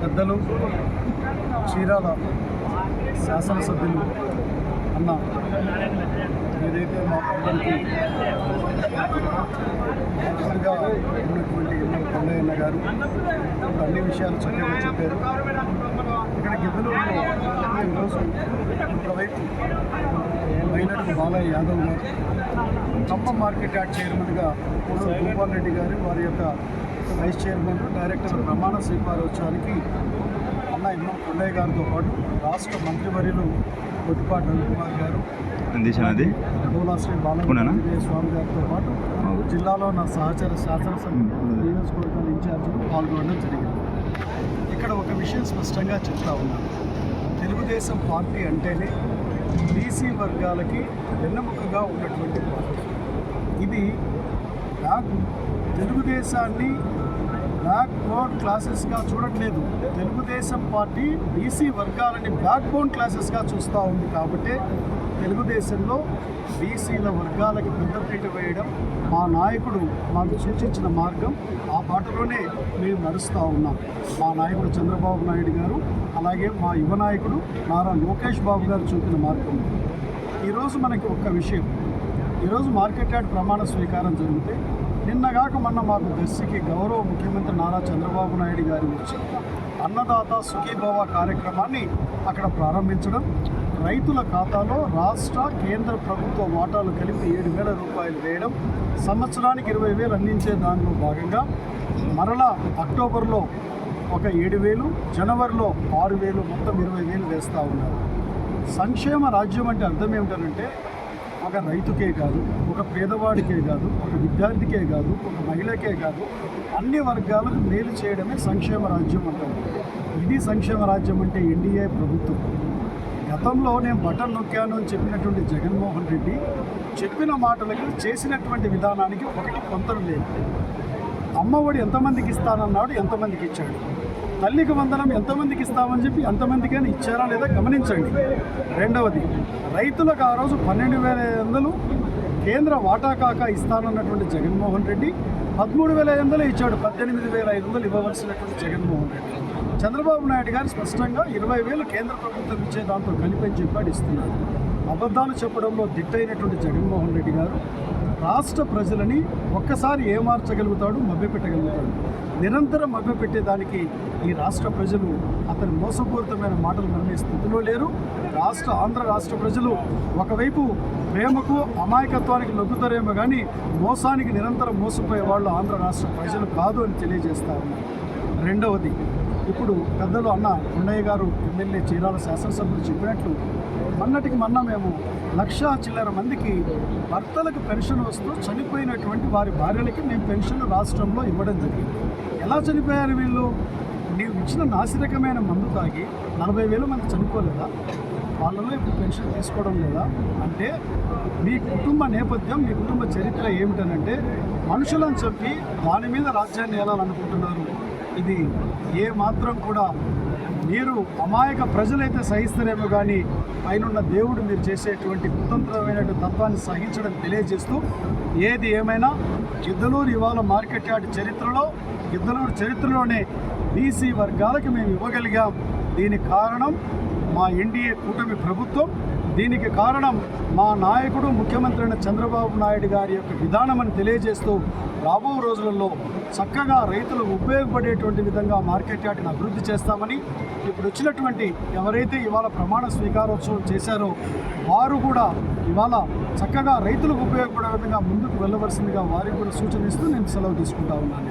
పెద్దలు చీరాల శాసనసభ్యులు అన్న ఏదైతే మా అందరికీ మంత్రిగా ఉన్నటువంటి ఎన్నో కొండయ్యన్న గారు అన్ని విషయాలు చక్కగా చెప్పారు. ఇక్కడ గిద్దలు ఈరోజు ఒకవైపు మైనటి బాలయ్య యాదవ్ గారు. ఖమ్మం మార్కెట్ యాక్ట్ చైర్మన్గా గోపాల్ రెడ్డి గారు వారి యొక్క వైస్ చైర్మన్ డైరెక్టర్ ప్రమాణ స్వీకారోత్సవానికి అన్న ఎన్నో కొండయ్య గారితో పాటు రాష్ట్ర మంత్రివర్యులు కొద్దిపాటి రవికుమార్ గారు స్వామి గారితో పాటు జిల్లాలో నా సహచర శాసనసభ నియోజకవర్గాల ఇన్ఛార్జీలు పాల్గొనడం జరిగింది. ఇక్కడ ఒక విషయం స్పష్టంగా చెప్తా ఉన్నాను. తెలుగుదేశం పార్టీ అంటేనే బీసీ వర్గాలకి వెన్నెముకగా ఉన్నటువంటి పార్టీ. ఇది బ్యాక్ తెలుగుదేశాన్ని బ్యాక్ బోన్ క్లాసెస్గా చూడట్లేదు. తెలుగుదేశం పార్టీ బీసీ వర్గాలని బ్యాక్ బోన్ క్లాసెస్గా చూస్తూ ఉంది కాబట్టి తెలుగుదేశంలో బీసీల వర్గాలకు పెద్దపీట వేయడం మా నాయకుడు మాకు సూచించిన మార్గం. ఆ బాటలోనే మేము నడుస్తూ ఉన్నాం. మా నాయకుడు చంద్రబాబు నాయుడు గారు అలాగే మా యువ నాయకుడు నారా లోకేష్ బాబు గారు చూపిన మార్గం. ఈరోజు మనకి ఒక్క విషయం. ఈరోజు మార్కెట్ యార్డ్ ప్రమాణ స్వీకారం జరిగితే నిన్నగాక మొన్న మాకు దర్శికి గౌరవ ముఖ్యమంత్రి నారా చంద్రబాబు నాయుడు గారి వచ్చి అన్నదాత సుఖీభవ కార్యక్రమాన్ని అక్కడ ప్రారంభించడం రైతుల ఖాతాలో రాష్ట్ర కేంద్ర ప్రభుత్వ వాటాలు కలిపి ఏడు వేల రూపాయలు వేయడం సంవత్సరానికి ఇరవై వేలు అందించే దానిలో భాగంగా మరలా అక్టోబర్లో ఒక ఏడు వేలు జనవరిలో ఆరు వేలు మొత్తం ఇరవై వేలు వేస్తూ ఉన్నారు. సంక్షేమ రాజ్యం అంటే అర్థం ఏమిటంటే ఒక రైతుకే కాదు ఒక పేదవాడికే కాదు ఒక విద్యార్థికే కాదు ఒక మహిళకే కాదు అన్ని వర్గాలకు మేలు చేయడమే సంక్షేమ రాజ్యం అంటారు. ఇది సంక్షేమ రాజ్యం అంటే ఎన్డీఏ ప్రభుత్వం. గతంలో నేను బటన్ నొక్కాను అని చెప్పినటువంటి జగన్మోహన్ రెడ్డి చెప్పిన మాటలకు చేసినటువంటి విధానానికి ఒకటి పొంతన లేదు. అమ్మఒడి ఎంతమందికి ఇస్తానన్నాడు ఎంతమందికి ఇచ్చాడు? తల్లికి వందనం ఎంతమందికి ఇస్తామని చెప్పి ఎంతమందికైనా ఇచ్చారా లేదా గమనించండి. రెండవది రైతులకు ఆ రోజు పన్నెండు వేల ఐదు వందలు కేంద్ర వాటా కాక ఇస్తానన్నటువంటి జగన్మోహన్ రెడ్డి పదమూడు వేల ఐదు వందలు ఇచ్చాడు. పద్దెనిమిది వేల ఐదు వందలు ఇవ్వవలసినటువంటి జగన్మోహన్ రెడ్డి. చంద్రబాబు నాయుడు గారు స్పష్టంగా ఇరవై వేలు కేంద్ర ప్రభుత్వం ఇచ్చే దాంతో కలిపని చెప్పాడు ఇస్తున్నారు అబద్ధాలు చెప్పడంలో దిట్టైనటువంటి జగన్మోహన్ రెడ్డి గారు రాష్ట్ర ప్రజలని ఒక్కసారి ఏమార్చగలుగుతాడు మభ్యపెట్టగలుగుతాడు? నిరంతరం మభ్యపెట్టేదానికి ఈ రాష్ట్ర ప్రజలు అతని మోసపూరితమైన మాటలు నమ్మే స్థితిలో లేరు. రాష్ట్ర ఆంధ్ర రాష్ట్ర ప్రజలు ఒకవైపు ప్రేమకు అమాయకత్వానికి నొగ్గుతారేమో కానీ మోసానికి నిరంతరం మోసపోయే వాళ్ళు ఆంధ్ర రాష్ట్ర ప్రజలు కాదు అని తెలియజేస్తారు రెండవది ఇప్పుడు పెద్దలు అన్న కొండయ్య గారు ఎమ్మెల్యే చీరాల శాసనసభ్యులు చెప్పినట్లు మొన్నటికి మొన్న మేము లక్ష చిల్లర మందికి భర్తలకు పెన్షన్ వస్తూ చనిపోయినటువంటి వారి భార్యలకి మేము పెన్షన్ రాష్ట్రంలో ఇవ్వడం జరిగింది. ఎలా చనిపోయారు వీళ్ళు? నీవు ఇచ్చిన నాసిరకమైన మందు తాగి నలభై వేల మంది చనిపోలేదా? వాళ్ళలో ఇప్పుడు పెన్షన్ తీసుకోవడం లేదా? అంటే మీ కుటుంబ నేపథ్యం మీ కుటుంబ చరిత్ర ఏమిటనంటే మనుషులను చెప్పి దాని మీద రాజ్యాన్ని ఏలాలనుకుంటున్నారు? ఇది ఏ మాత్రం కూడా మీరు అమాయక ప్రజలైతే సహిస్తారేమో కానీ పైనున్న దేవుడు మీరు చేసేటువంటి కుతంత్రమైన తత్వాన్ని సహించడం తెలియజేస్తూ ఏది ఏమైనా గిద్దలూరు ఇవాళ మార్కెట్ యార్డ్ చరిత్రలో గిద్దలూరు చరిత్రలోనే బీసీ వర్గాలకు మేము ఇవ్వగలిగాం. దీనికి కారణం మా ఎన్డీఏ కూటమి ప్రభుత్వం దీనికి కారణం మా నాయకుడు ముఖ్యమంత్రి అయిన చంద్రబాబు నాయుడు గారి యొక్క విధానం అని తెలియజేస్తూ రాబో రోజులలో చక్కగా రైతులకు ఉపయోగపడేటువంటి విధంగా మార్కెట్ యార్డ్ని అభివృద్ధి చేస్తామని ఇప్పుడు వచ్చినటువంటి ఎవరైతే ఇవాళ ప్రమాణ స్వీకారోత్సవం చేశారో వారు కూడా ఇవాళ చక్కగా రైతులకు ఉపయోగపడే విధంగా ముందుకు వెళ్ళవలసిందిగా వారికి కూడా సూచనిస్తూ నేను సెలవు తీసుకుంటా ఉన్నాను.